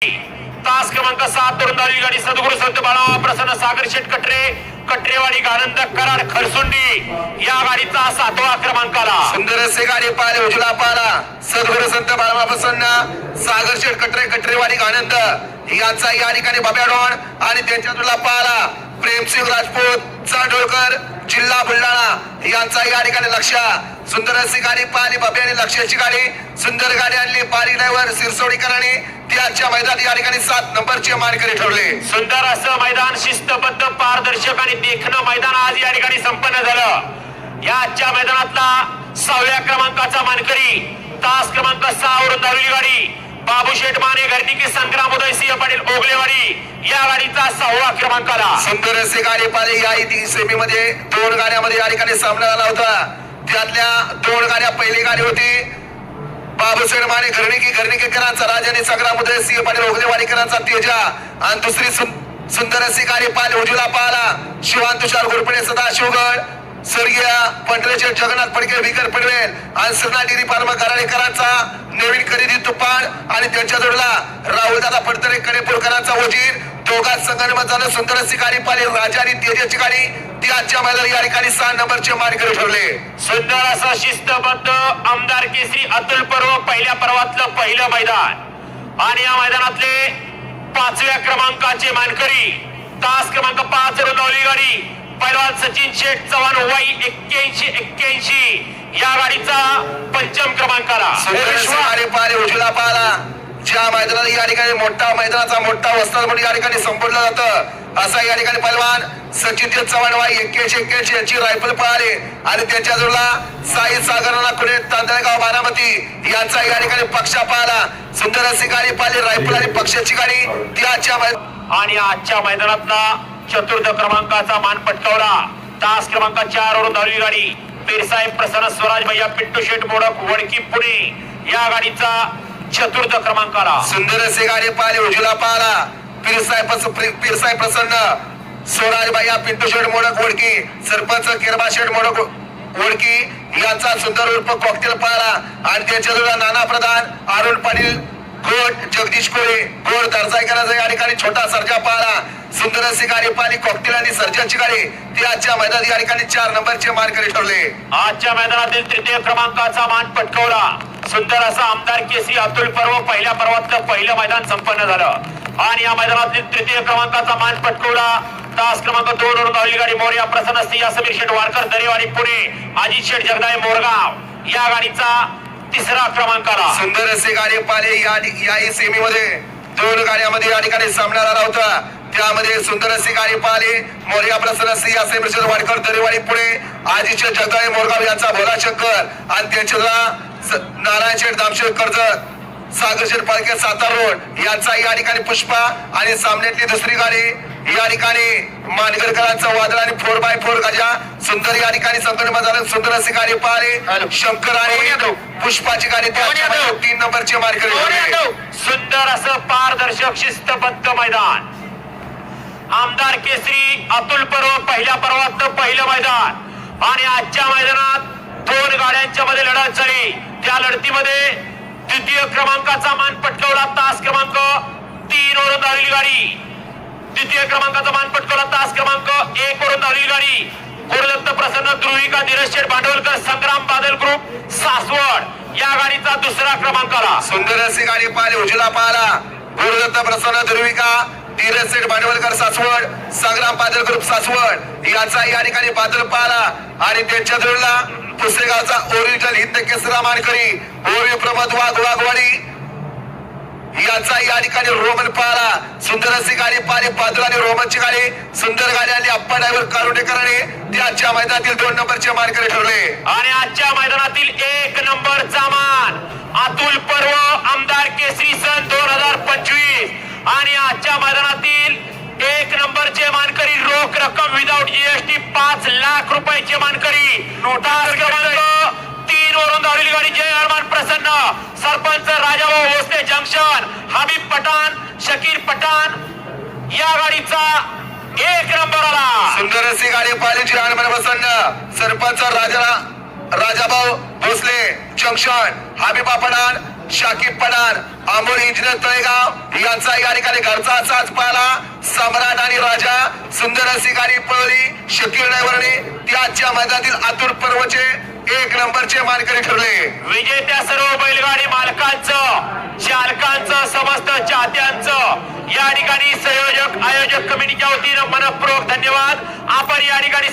तास क्रमांक सात तरुण धावली गाडी सद्गुरु संत बाळा प्रसन्न सागर शेठ कटरे कटरेवाडी आनंद कराड खरसुंडी. या गाडीचा सातवा क्रमांकाला. सुंदर असे गाडी पाहिले उजला पाला. सद्गुरु संत बाळा प्रसन्न सागर शेठ कटरे कटरेवाडी आनंद यांचा या ठिकाणी बब्याडोण आणि त्यांच्या तुला पाला. प्रेमसिंग राजपूत चांडोळकर जिल्हा बुलढाणा यांचा या ठिकाणी लक्ष. सुंदर गाडी पाहिली बाबी आणि लक्ष्याची गाडी. सुंदर गाडी आणली पाली ड्रायव्हर सिरसोडीकरांनी त्याच्या मैदान या ठिकाणी सात नंबरचे मानकरी ठरले. सुंदर असं मैदान शिस्तबद्ध पारदर्शक आणि देखणं मैदान आज या ठिकाणी संपन्न झालं. या आजच्या मैदानातला सहाव्या क्रमांकाचा मानकरी तास क्रमांक सहा वरून धावलेली गाडी. बाबू शेठ माने घरनिकी संग्राम उदय सिंह पाटील ओगलेवाडी या गाडीचा सहावा क्रमांकाला. सुंदर असे गाडी पाहिले या इथे दोन गाड्यामध्ये या ठिकाणी सामना झाला होता. त्यातल्या दोन गाड्या पहिली गाडी होती बाबूशेठ माने घरणिकी घरणिकेकरांचा राजाने संग्राम उदय सिंह पाटील ओगलेवाडीकरांचा तेजा. आणि दुसरी सुंदरसी सुंदर अशी गाडी पाहिली पाहला शिवान तुषार घोरपडे सदाशिवगड. स्वर्गीय पंढरेचे जगन्नाथ फडके विकर पडवेल आणि सरना डेरी कराडेकरांचा नवीन खरेदी तुपाड आणि त्यांच्या जोडला राहुल दादा पडतरे कडेपूरकरांचा वजीर दोघात संगणमत झालं. सुंदरसी गाडी पाहिली राजा आणि तेजाची गाडी. ती आजच्या मैदानात या ठिकाणी सहा नंबरचे मानकरी ठरले. सुंदर असं शिस्तबद्ध आमदार केसरी अतुल पर्व पहिल्या पर्वातलं पहिलं मैदान. आणि या मैदानातले पाचव्या क्रमांकाचे मानकरी तास क्रमांक पाच रुंदावली गाडी. पैलवान सचिन शेठ चव्हाण वाई एक्क्याऐंशी एक्क्याऐंशी. या गाडीचा पंचम गाडी पाहिली उजला पाहला. ज्या मैदानात या ठिकाणी मोठा मैदानाचा मोठा वस्ताद म्हणून या ठिकाणी संपवलं जातं असा या ठिकाणी पैलवान सचिन चव्हाण वाई एक्क्याऐंशी एक्क्याऐंशी यांची रायफल पळाली आणि त्यांच्या जोडला साई सागराला कुठे तांदळगाव बारामती यांचा या ठिकाणी पक्षा पाहला. सुंदर अशी गाडी पाहिली रायफल आणि पक्षाची गाडी. ती आजच्या आणि आजच्या मैदानातला चतुर्थ क्रमांकाचा मान पटकावला. तास क्रमांक चार वरून धावली गाडी. पीरसाहेब प्रसन्न स्वराज भैया पिंटू शेठ मोडक वडकी पुणे. या गाडीचा चतुर्थ क्रमांक आला सुंदर असे गाडी पाहिले उजला पाहला. पीरसाहेब पीरसाहेब प्रसन्न. स्वराज भैया पिंटू शेठ मोडक वडकी. सरपंच किरबा शेठ मोडक वडकी. यांचा सुंदर उर्फ कॉकटेल पाहला. आणि त्याच्या जोडा नाना प्रधान अरुण पाटील गोड जगदीश कोळे गोड दर्जाईकरांचा या ठिकाणी छोटा सर्जा पाहला. सुंदर अशी गाडी पाहिली कॉकटेल आणि सर्जाची गाडी. ती आजच्या मैदानात या ठिकाणी चार नंबरचे मानकरी ठरले. आजच्या मैदानातील तृतीय क्रमांकाचा मान पटकवला. सुंदर असा आमदार केसरी अतुल पर्व पहिल्या पर्वातलं पहिलं मैदान संपन्न झालं. आणि या मैदानातील तृतीय क्रमांकाचा मान पटकवला. तास क्रमांक दोन वरून धावली गाडी मोर्या प्रसन्न सिंह समीर शेठ वाडकर दरेवाडी पुणे अजित शेठ जगदाय मोरगाव. या गाडीचा तिसरा क्रमांकाला सुंदर असे गाडी पाहिले या या सेमी मध्ये. दोन गाड्यामध्ये या ठिकाणी सामना झाला होता. त्यामध्ये सुंदर अशी गाडी पाहिली. मोर्या प्रसन्न सिंह असे मिश्र वाडकर दरेवाडी पुणे आजीचे जगदाळे मोरगाव यांचा भोला शंकर आणि त्यांच्या नारायण शेठ दामशेठ कर्जत सागर शेठ पालखे सातार रोड यांचा या ठिकाणी पुष्पा आणि सामन्यातली दुसरी गाडी. या ठिकाणी मानगरकरांचा वादळ आणि फोर बाय फोर गजा. सुंदर या ठिकाणी संकट झालं. सुंदर अशी गाडी पाहिली. शंकर आणि पुष्पाची गाडी तीन नंबरची मार्केट सुंदर असं पारदर्शक शिस्तबद्ध मैदान. आमदार केसरी अतुल पर्व पहिल्या पर्वातलं पहिलं मैदान. आणि आजच्या मैदानात दोन गाड्यांच्या मध्ये लढत झाली त्या लढतीमध्ये द्वितीय क्रमांकाचा मान पटकवला तास क्रमांक तीन वरून धावलेली गाडी. द्वितीय क्रमांकाचा मान पटकवला तास क्रमांक एक वरून धावलेली गाडी. गुरुदत्त प्रसन्न ध्रुविका धीरज शेठ भांडवलकर संग्राम बादल ग्रुप सासवड. या गाडीचा दुसरा क्रमांक आला. सुंदर अशी गाडी पाहिली उजला पाहिला. गुरुदत्त प्रसन्न दुर्विका धीरज सेठ भांडवलकर सासवड संग्राम पादल ग्रुप सासवड याचा या ठिकाणी बादल पाला आणि त्यांच्या जोडला पुसेगावचा ओरिजिनल हिंद केसरा मानकरी ओवी प्रमोद वाघ वाघवाडी याचा या ठिकाणी रोमन पाला सुंदर अशी गाडी पाहिली पादल आणि रोमनची गाडी. सुंदर गाडी आणि अप्पा ड्रायव्हर कारुटेकरांनी ते आजच्या मैदानातील दोन नंबरचे मानकरी ठरले. आणि आजच्या मैदानातील एक नंबरचा मान अतुल पर्व आमदार केसरी सन दोन हजार पंचवीस. आणि आजच्या मैदानातील एक नंबरचे मानकरी रोख रक्कम विदाऊट जीएसटी पाच लाख रुपयाचे मानकरी. क्रमांक तीन वरून धावलेली गाडी जय हनुमान प्रसन्न. सरपंच राजाभाऊ भोसले जंक्शन. हबीब पठाण शकीर पठाण या गाडीचा एक नंबर आला. सुंदर अशी गाडी पाहिली हनुमान प्रसन्न सरपंच राजा राजाभाऊ भोसले जंक्शन हबीबा पठाण शाकिब पठाण अमोल इंजिनियर तळेगाव यांचा या ठिकाणी घरचा असाच पाहिला. सम्राट आणि राजा सुंदर अशी गाडी पळवली. शकील ड्रायव्हरने त्याच्या आजच्या मैदानातील आतुर पर्वचे एक नंबरचे मानकरी ठरले. विजेत्या सर्व बैलगाडी मालकांचं चालकांचं समस्त चाहत्यांचं या ठिकाणी संयोजक आयोजक कमिटीच्या वतीनं मनपूर्वक धन्यवाद. आपण या ठिकाणी